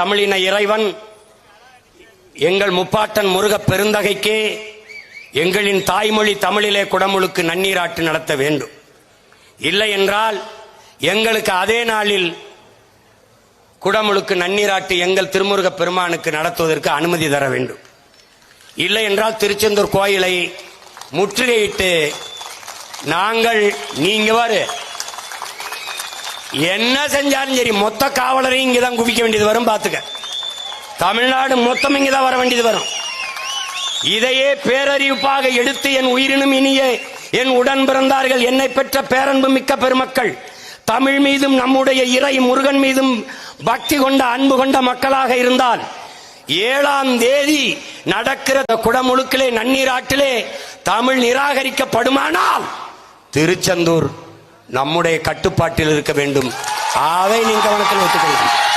தமிழின இறைவன் எங்கள் முப்பாட்டன் முருக பெருந்தகைக்கே எங்களின் தாய்மொழி தமிழிலே குடமுழுக்கு நன்னீராட்டு நடத்த வேண்டும். இல்லை என்றால் எங்களுக்கு அதே நாளில் குடமுழுக்கு நன்னீராட்டு எங்கள் திருமுருக பெருமானுக்கு நடத்துவதற்கு அனுமதி தர வேண்டும். இல்லை என்றால் திருச்செந்தூர் கோயிலை முற்றுகையிட்டு நாங்கள் நீங்க வாரு. என்ன செஞ்சாலும் சரி மொத்த காவலரையும் இங்கதான் குவிக்க வேண்டியது வரும் பாத்துக்க. தமிழ்நாடு மொத்தம் இங்கதான் வர வேண்டியது வரும். இதையே பேரறிவிப்பாக எடுத்து என் உயிரினும் இனிய என் உடன் பிறந்தார்கள் என்னை பெற்ற பேரன்பு மிக்க பெருமக்கள் தமிழ் மீதும் நம்முடைய இறை முருகன் மீதும் பக்தி கொண்ட அன்பு கொண்ட மக்களாக இருந்தால் ஏழாம் தேதி நடக்கிற குடமுழுக்கிலே நன்னீராட்டிலே தமிழ் நிராகரிக்கப்படுமானால் திருச்செந்தூர். நம்முடைய கட்டுப்பாட்டில் இருக்க வேண்டும். அதை நீங்கள் கவனத்தில் வைத்துக் கொள்ளுங்கள்